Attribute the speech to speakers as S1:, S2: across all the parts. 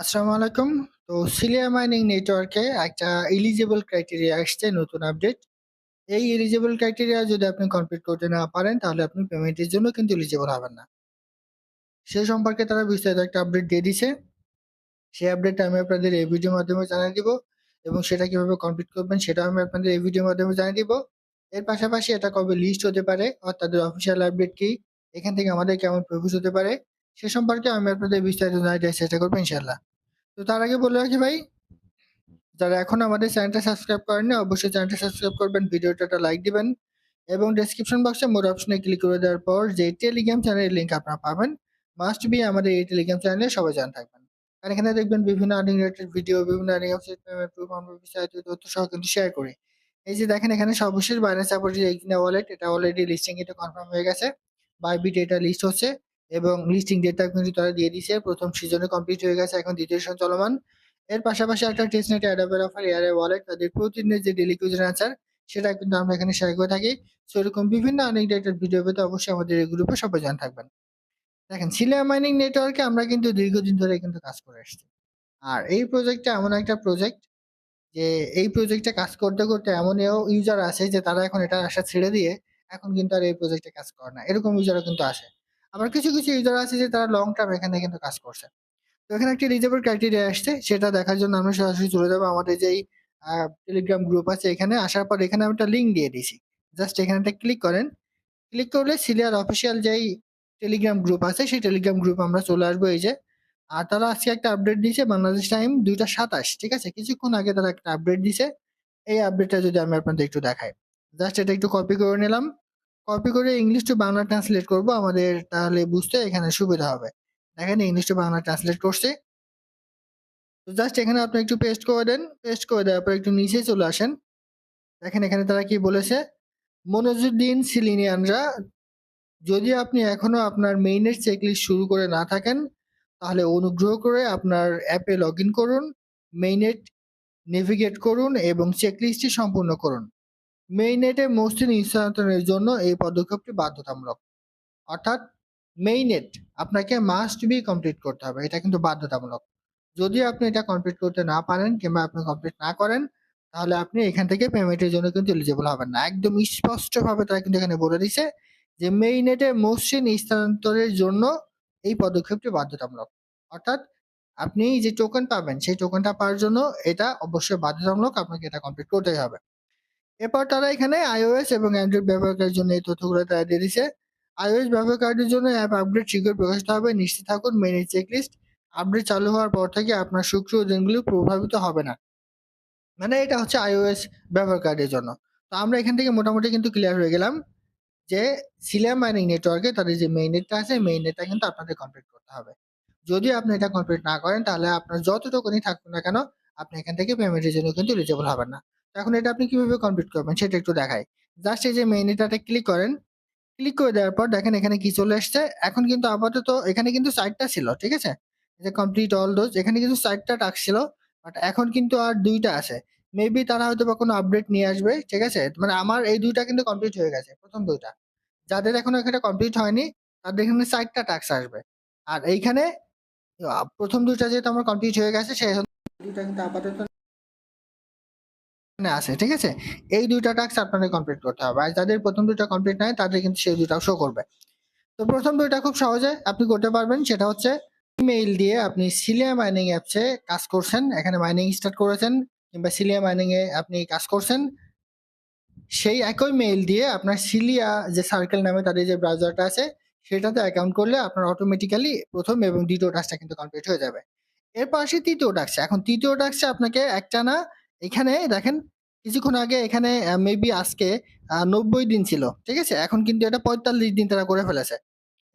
S1: আসসালামু আলাইকুম। তো সিলিয়া মাইনিং নেটওয়ার্কে একটা এলিজিবল ক্রাইটেরিয়া আসছে নতুন আপডেট। এই এলিজিবল ক্রাইটেরিয়া যদি আপনি কমপ্লিট করতে না পারেন তাহলে আপনি পেমেন্টের জন্য কিন্তু এলিজিবল হবেন না। সে সম্পর্কে তারা বিস্তারিত একটা আপডেট দিয়ে দিছে। সেই আপডেটটা আমি আপনাদের এই ভিডিওর মাধ্যমে জানিয়ে দিব এবং সেটা কীভাবে কমপ্লিট করবেন সেটাও আমি আপনাদের এই ভিডিওর মাধ্যমে জানিয়ে দিব। এর পাশাপাশি এটা কবে লিস্ট হতে পারে অর্থাৎ তাদের অফিসিয়াল আপডেট কি, এখান থেকে আমাদের কেমন প্রফিট হতে পারে সে সম্পর্কে আমি আপনাদের বিস্তারিত দেওয়ার চেষ্টা করব ইনশাআল্লাহ। তো তার আগে বলে রাখি ভাই, যারা এখন আমাদের চ্যানেলটা সাবস্ক্রাইব করেননি, অবশ্যই চ্যানেলটা সাবস্ক্রাইব করবেন, ভিডিওটা একটা লাইক দিবেন এবং ডেসক্রিপশন বক্সে মোর অপশনে ক্লিক করে দেওয়ার পর যে টেলিগ্রাম চ্যানেলের লিঙ্ক আপনারা পাবেন মাস্ট বি আমাদের এই টেলিগ্রাম চ্যানেলে সবাই জানা থাকবেন। আর এখানে দেখবেন বিভিন্ন আর্নিং রিলেটেড ভিডিও বিভিন্ন আর্নিং বিস্তারিত তথ্য সহ কিন্তু শেয়ার করি। এই যে দেখেন এখানে সর্বশেষ বাইরে সাপোর্টের এইখানে ওয়ালেট এটা অলরেডি লিস্টিং এটা কনফার্ম হয়ে গেছে বাইবিট এটা লিস্ট হচ্ছে। এবং লিস্টিং ডেটটা কিন্তু তারা দিয়ে দিয়েছে। প্রথম সিজনে কমপ্লিট হয়ে গেছে, এখন দ্বিতীয় সিজন চলমান। এর পাশাপাশি একটা টেস্টনেট অ্যাডাবের অফার এয়ারে ওয়ালেট তাদের প্রতিদিনের যে ডেলি কুইজের আনসার সেটা কিন্তু আমরা এখানে শেয়ার করে থাকি। সো এরকম বিভিন্ন অনেক ডেটের ভিডিও পেতে অবশ্যই আমাদের এই গ্রুপে সবাই জানা থাকবেন। দেখেন সিলিয়া মাইনিং নেটওয়ার্কে আমরা কিন্তু দীর্ঘদিন ধরে কিন্তু কাজ করে আসছি। আর এই প্রজেক্টটা এমন একটা প্রজেক্ট যে, এই প্রজেক্টে কাজ করতে করতে এমন এও ইউজার আছে যে, তারা এখন এটা আশা ছেড়ে দিয়ে এখন কিন্তু আর এই প্রজেক্টে কাজ করে না। এরকম ইউজারও কিন্তু আসে। আবার কিছু কিছু ইউজার আছে যে তারা লং টার্ম এখানে কিন্তু কাজ করছে। তো এখানে একটি রিজেবল ক্রাইটেরিয়া আসছে, সেটা দেখার জন্য আমরা সরাসরি চলে যাব আমাদের যেই টেলিগ্রাম গ্রুপ আছে এখানে। আসার পর এখানে আমি একটা লিঙ্ক দিয়ে দিছি জাস্ট এখানে একটা ক্লিক করেন। ক্লিক করলে সিলিয়ার অফিসিয়াল যেই টেলিগ্রাম গ্রুপ আছে, সেই টেলিগ্রাম গ্রুপ আমরা চলে আসব এই যে। আর তারা আজকে একটা আপডেট দিয়েছে, বাংলাদেশ টাইম দুইটা সাতাশ, ঠিক আছে? কিছুক্ষণ আগে তারা একটা আপডেট দিছে এই আপডেটটা যদি আমি আপনাদের একটু দেখাই। জাস্ট এটা একটু কপি করে নিলাম। কপি করে ইংলিশ টু বাংলা ট্রান্সলেট করব, আমাদের তাহলে বুঝতে এখানে সুবিধা হবে। দেখেন ইংলিশ টু বাংলা ট্রান্সলেট করছে। তো জাস্ট এখানে আপনি একটু পেস্ট করে দেন পেস্ট করে দেওয়ার পর একটু নিচে চলে আসেন। দেখেন এখানে তারা কি বলেছে? মনোজুদ্দিন সিলিনিয়ানরা, যদি আপনি এখনও আপনার মেইনের চেকলিস্ট শুরু করে না থাকেন, তাহলে অনুগ্রহ করে আপনার অ্যাপে লগ করুন মেইনেট নেভিগেট করুন এবং চেকলিস্টটি সম্পূর্ণ করুন। মেইনেটে মসৃণ স্থানান্তরের জন্য এই পদক্ষেপটি বাধ্যতামূলক। অর্থাৎ মেইনেট, আপনাকে মাস্ট বি কমপ্লিট করতে হবে, এটা কিন্তু বাধ্যতামূলক। যদি আপনি এটা কমপ্লিট করতে না পারেন কিংবা আপনি কমপ্লিট না করেন, তাহলে আপনি এখান থেকে পেমেন্টের জন্য কিন্তু এলিজিবল হবেন না। একদম স্পষ্টভাবে তারা কিন্তু এখানে বলে দিছে যে মেইনেটে মসৃণ স্থানান্তরের জন্য এই পদক্ষেপটি বাধ্যতামূলক। অর্থাৎ আপনি যে টোকেন পাবেন, সেই টোকেনটা পাওয়ার জন্য এটা অবশ্যই বাধ্যতামূলক, আপনাকে এটা কমপ্লিট করতেই হবে। এরপর তারা এখানে iOS এবং অ্যান্ড্রয়েড ব্যবহারকারীর জন্য এই তথ্যগুলো তারা দিয়ে দিছে iOS ব্যবহারকারীদের জন্য অ্যাপ আপডেট শীঘ্রই প্রকাশিত হবে। নিশ্চিত থাকুন মেইনের চেকলিস্ট আপডেট চালু হওয়ার পর থেকে আপনার শুক্র দিনগুলি প্রভাবিত হবে না। মানে এটা হচ্ছে iOS ব্যবহারকারীদের জন্য। তো আমরা এখান থেকে মোটামুটি কিন্তু ক্লিয়ার হয়ে গেলাম যে সিলিয়া মাইনিং নেটওয়ার্কে তাদের যে মেইন নেটটা আছে মেইন নেটটা কিন্তু আপনাদের কমপ্লিট করতে হবে। যদি আপনি এটা কমপ্লিট না করেন, তাহলে আপনার যত টোকেনই না কেন, আপনি এখান থেকে পেমেন্টের জন্য কিন্তু এলিজিবল হবেন না। এখন এটা আপনি কীভাবে কমপ্লিট করবেন সেটা একটু দেখাই। জাস্ট এই যে মেইন নেটটাতে ক্লিক করেন ক্লিক করে দেওয়ার পর দেখেন এখানে কি চলে এসছে। এখন কিন্তু আপাতত এখানে কিন্তু সাইটটা ছিল, ঠিক আছে? যে কমপ্লিট অল ডোজ এখানে কিন্তু সাইটটা টাক ছিল বাট এখন কিন্তু আর দুইটা আছে। মেবি তারা হয়তো বা কোনো আপডেট নিয়ে আসবে, ঠিক আছে? মানে আমার এই দুইটা কিন্তু কমপ্লিট হয়ে গেছে, প্রথম দুইটা। যাদের এখনও এখানে কমপ্লিট হয়নি, তাদের এখানে সাইটটা টাক্স আসবে। আর এইখানে প্রথম দুইটা যেহেতু আমার কমপ্লিট হয়ে গেছে, সেই দুইটা কিন্তু আপাতত আছে, ঠিক আছে? এই দুইটা টাস্ক আপনাদের কমপ্লিট করতে হবে। আর যাদের প্রথম দুইটা কমপ্লিট নাই, তাদের কিন্তু সেই দুইটাও শো করবে। তো প্রথম দুইটা খুব সহজে আপনি করতে পারবেন, সেটা হচ্ছে ইমেইল দিয়ে আপনি সিলিয়া মাইনিং অ্যাপসে কাজ করছেন। এখানে মাইনিং স্টার্ট করেছেন, কিংবা সিলিয়া মাইনিং এ আপনি কাজ করছেন। সেই একই মেইল দিয়ে আপনার সিলিয়া যে সার্কেল নামে তাদের যে ব্রাউজারটা আছে, সেটাতে অ্যাকাউন্ট করলে আপনার অটোমেটিক্যালি প্রথম এবং দ্বিতীয় টাস্কটা কিন্তু কমপ্লিট হয়ে যাবে। এরপর আসি তৃতীয় টাস্কে এখন তৃতীয় টাস্কে আপনাকে একটা না এখানে দেখেন কিছুক্ষণ আগে এখানে মেবি আজকে নব্বই দিন ছিল, ঠিক আছে? এখন কিন্তু এটা পঁয়তাল্লিশ দিন তারা করে ফেলেছে।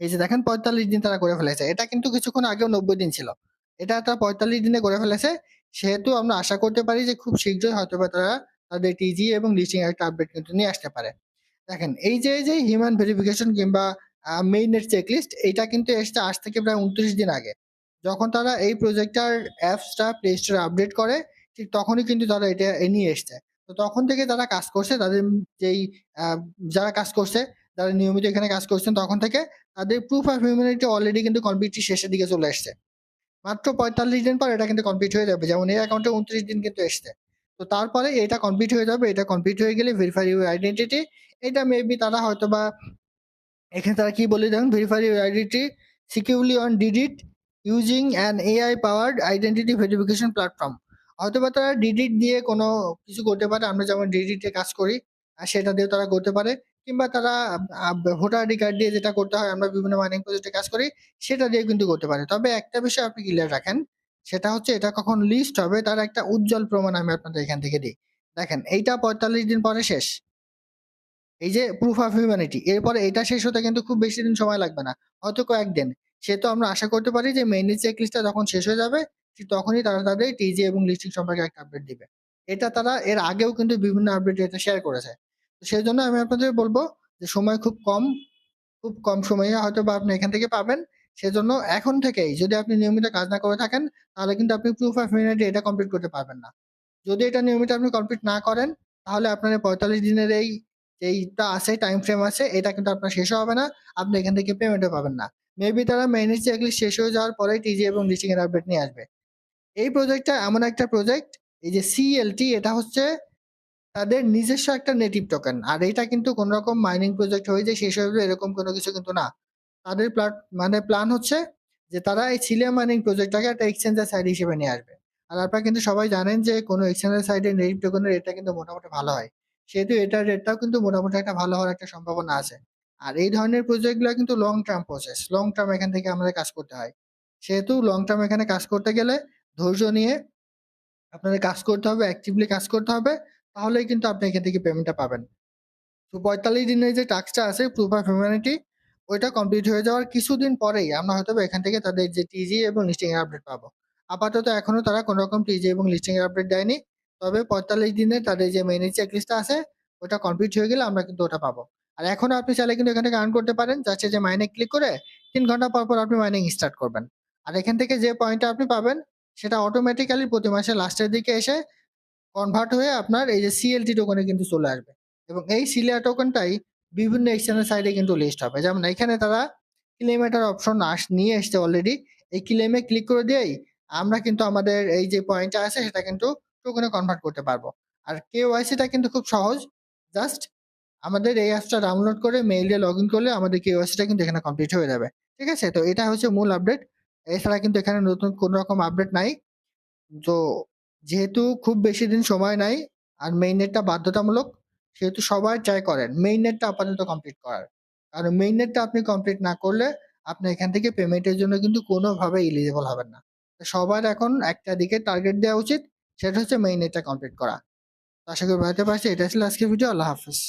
S1: এই যে দেখেন, পঁয়তাল্লিশ দিন তারা করে ফেলেছে। এটা কিন্তু কিছুক্ষণ আগেও নব্বই দিন ছিল। এটা তারা পঁয়তাল্লিশ দিনে করে ফেলেছে। সেহেতু আমরা আশা করতে পারি যে খুব শীঘ্রই হয়তো বা তারা তাদের টিজি এবং লিস্টিং একটা আপডেট কিন্তু নিয়ে আসতে পারে। দেখেন, এই যে যে হিউম্যান ভেরিফিকেশন কিংবা মেইনের চেকলিস্ট এটা কিন্তু এসছে আজ থেকে প্রায় উনত্রিশ দিন আগে। যখন তারা এই প্রজেক্টটার অ্যাপসটা প্লে স্টোরে আপডেট করে, ঠিক তখনই কিন্তু তারা এটা নিয়ে এসছে। তো তখন থেকে যারা কাজ করছে, তাদের যেই যারা কাজ করছে, যারা নিয়মিত এখানে কাজ করছেন, তখন থেকে তাদের প্রুফ অফ হিউম্যানিটি অলরেডি কিন্তু কমপ্লিটলি শেষের দিকে চলে আসছে মাত্র ৪৫ দিন পর এটা কিন্তু কমপ্লিট হয়ে যাবে। যেমন এই অ্যাকাউন্টে ২৯ দিন কিন্তু এসছে। তো তারপরে এটা কমপ্লিট হয়ে যাবে। এটা কমপ্লিট হয়ে গেলে ভেরিফাই ইউর আইডেন্টিটি এটা মেবি তারা হয়তো বা এখানে তারা কি বলে দেখুন verify your identity securely on Didit using an AI powered identity verification platform. হয়তোবা তারা ডিডিট দিয়ে কোনো কিছু করতে পারে। আমরা যেমন ডিডিটে কাজ করি সেটা দিয়েও তারা করতে পারে। কিংবা তারা ভোটার আইডি কার্ড দিয়ে যেটা করতে হয়, আমরা বিভিন্ন মাইনিং প্রজেক্টে কাজ করি, সেটা দিয়ে কিন্তু করতে পারে। তবে একটা বিষয় আপনি ক্লিয়ার রাখেন, সেটা হচ্ছে এটা কখন লিস্ট হবে, তার একটা উজ্জ্বল প্রমাণ আমি আপনাদের এখান থেকে দিই। দেখেন, এইটা ৪৫ দিন পরে শেষ। এই যে প্রুফ অফ হিউম্যানিটি এরপরে এটা শেষ হতে কিন্তু খুব বেশি দিন সময় লাগবে না। হয়তো কয়েকদিন। সে তো আমরা আশা করতে পারি যে মেইনের চেক লিস্টটা যখন শেষ হয়ে যাবে তখনই তারা তাদের টিজি এবং লিস্টিং সম্পর্কে একটা আপডেট দিবে। এটা তারা এর আগেও কিন্তু বিভিন্ন আপডেট এটা শেয়ার করেছে। তো সেজন্য আমি আপনাদের বলব যে সময় খুব কম, খুব কম সময়ে হয়তো বা আপনি এখান থেকে পাবেন। সেজন্য এখন থেকেই যদি আপনি নিয়মিত কাজ না করে থাকেন তাহলে কিন্তু আপনি প্রুফ অফ হিউম্যানিটি এটা কমপ্লিট করতে পারবেন না। যদি এটা নিয়মিত আপনি কমপ্লিট না করেন তাহলে আপনার পঁয়তাল্লিশ দিনের এই যেইটা আছে টাইম ফ্রেম আছে এটা কিন্তু আপনার শেষও হবে না। আপনি এখান থেকে পেমেন্টও পাবেন না। মেবি তারা মেইনের চেক শেষ হয়ে যাওয়ার পরেই টিজি এবং লিস্টিং এর আপডেট নিয়ে আসবে। এই প্রজেক্টটা এমন একটা প্রজেক্ট এই যে সিএলটি এটা হচ্ছে তাদের নিজস্ব একটা নেটিভ টোকেন। আর এটা কিন্তু কোন রকম মাইনিং প্রজেক্ট হয়ে যে শেষ হয়ে এরকম কোনো কিছু কিন্তু না। তাদের প্লাট মানে প্ল্যান হচ্ছে যে তারা এই সিলিয়া মাইনিং প্রজেক্টটাকে একটা এক্সচেঞ্জের সাইড হিসেবে নিয়ে আসবে। আর আপনারা কিন্তু সবাই জানেন যে কোনো এক্সচেঞ্জের সাইডে নেটিভ টোকেনের রেটটা কিন্তু মোটামুটি ভালো হয়। সেহেতু এটার রেটটাও কিন্তু মোটামুটি একটা ভালো হওয়ার একটা সম্ভাবনা আছে। আর এই ধরনের প্রজেক্টগুলা কিন্তু long term process. Long term এখান থেকে আমাদের কাজ করতে হয়। সেহেতু লং টার্ম এখানে কাজ করতে গেলে ধৈর্য নিয়ে আপনাদের কাজ করতে হবে, অ্যাক্টিভলি কাজ করতে হবে। তাহলেই কিন্তু আপনি এখান থেকে পেমেন্টটা পাবেন। তো ৪৫ দিনের যে টাস্কটা আছে প্রুফ অফ হিউম্যানিটি ওইটা কমপ্লিট হয়ে যাওয়ার কিছুদিন পরেই আমরা হয়তোবা এখান থেকে তাদের যে টিজি এবং লিস্টিং এর আপডেট পাবো। আপাতত এখনও তারা কোন রকম টিজি এবং লিস্টিং এর আপডেট দেয়নি। তবে ৪৫ দিনে তাদের যে মেইনের চেক লিস্টটা আছে ওটা কমপ্লিট হয়ে গেলে আমরা কিন্তু ওটা পাবো। আর এখনও আপনি চাইলে কিন্তু এখান থেকে আর্ন করতে পারেন। যাচ্ছে যে মাইনে ক্লিক করে তিন ঘণ্টা পর, পর আপনি মাইনিং স্টার্ট করবেন। আর এখান থেকে যে পয়েন্টটা আপনি পাবেন সেটা অটোমেটিক্যালি প্রতি মাসে লাস্টের দিকে এসে কনভার্ট হয়ে আপনার এই যে সিএলটি টোকনে কিন্তু চলে আসবে। এবং এই সিলিয়া টোকেনটাই বিভিন্ন এক্সচেঞ্জের সাইডে কিন্তু লিস্ট হবে। যেমন এখানে তারা ক্লেম এটার অপশন আস, নিয়ে এসছে অলরেডি। এই ক্লেমে ক্লিক করে দিয়েই আমরা কিন্তু আমাদের এই যে পয়েন্টটা আছে সেটা কিন্তু টোকেনে কনভার্ট করতে পারব। আর কেওয়াইসিটা কিন্তু খুব সহজ। জাস্ট আমাদের এই অ্যাপসটা ডাউনলোড করে মেইল লগ ইন করলে আমাদের কেওয়াইসিটা কিন্তু এখানে কমপ্লিট হয়ে যাবে। ঠিক আছে? তো এটা হচ্ছে মূল আপডেট। এছাড়া কিন্তু এখানে নতুন কোন রকম আপডেট নাই। তো যেহেতু খুব বেশি দিন সময় নাই আর মেইন নেটটা বাধ্যতামূলক, সেহেতু সবাই ট্রাই করেন মেইন নেটটা আপাতত কমপ্লিট করার। কারণ মেইন নেটটা আপনি কমপ্লিট না করলে আপনি এখান থেকে পেমেন্টের জন্য কিন্তু কোনোভাবে এলিজিবল হবেন না। সবার এখন একটা দিকে টার্গেট দেওয়া উচিত, সেটা হচ্ছে মেইন নেটটা কমপ্লিট করা। আশা করি বুঝাতে পারছি। এটা ছিল আজকের ভিডিও। আল্লাহ হাফেজ।